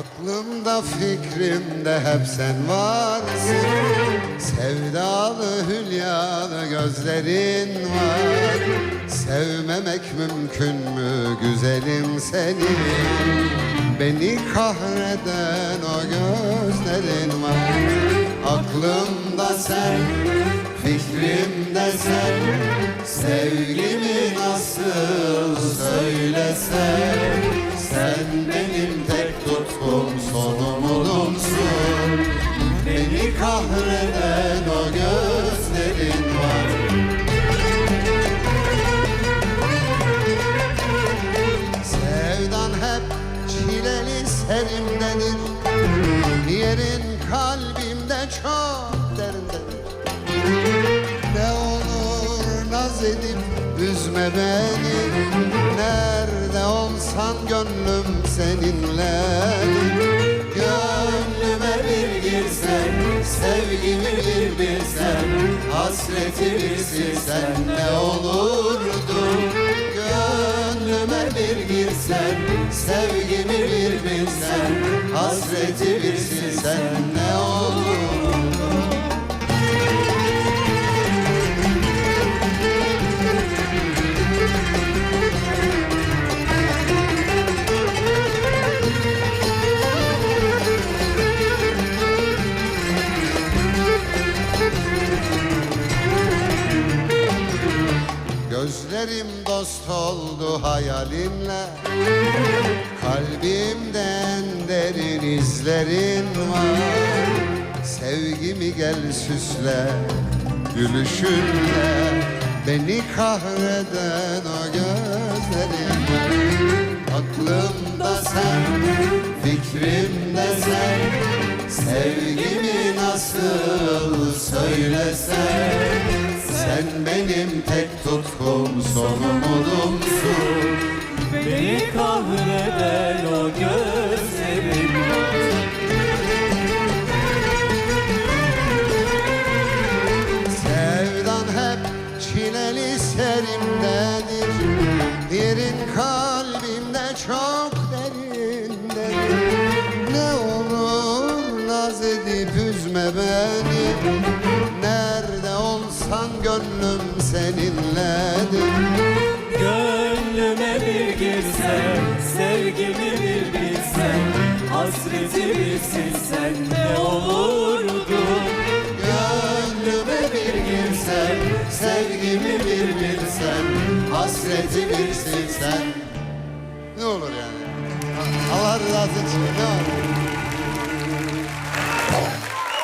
Aklımda fikrimde hep sen varsın. Sevdalı hülyalı gözlerin var. Sevmemek mümkün mü güzelim seni Beni kahreden o gözlerin var. Aklımda sen, fikrimde sen. Sevgimi nasıl söylesen Sen benim çileli serimdenir Yerin kalbimde çok derindedir. Ne olur naz edip üzme beni. Nerede olsan gönlüm seninle Gönlüme bir girsen Sevgimi bir bilsen Hasreti bir silsen ne olurdu? Gönlüme bir girsen Sevgimi bir bilsen Hasreti bir silsen ne olurdu Gözlerim dost oldu hayalinle Kalbimden derin izlerin var. Sevgimi gel süsle Gülüşünle. Beni kahreden o gözlerin. Aklımda sen, fikrimde sen. Sevgimi nasıl söylesen. Sen benim tek tutkum son umudumsun Beni kahreden üzme beni. Nerede olsan gönlüm seninledir. Gönlüme bir girsen Sevgimi bir bilsen Hasreti bir silsen Ne olurdu? Gönlüme bir girsen Sevgimi bir bilsen Hasreti bir silsen. Ne olur yani? Allah rızası için ne olur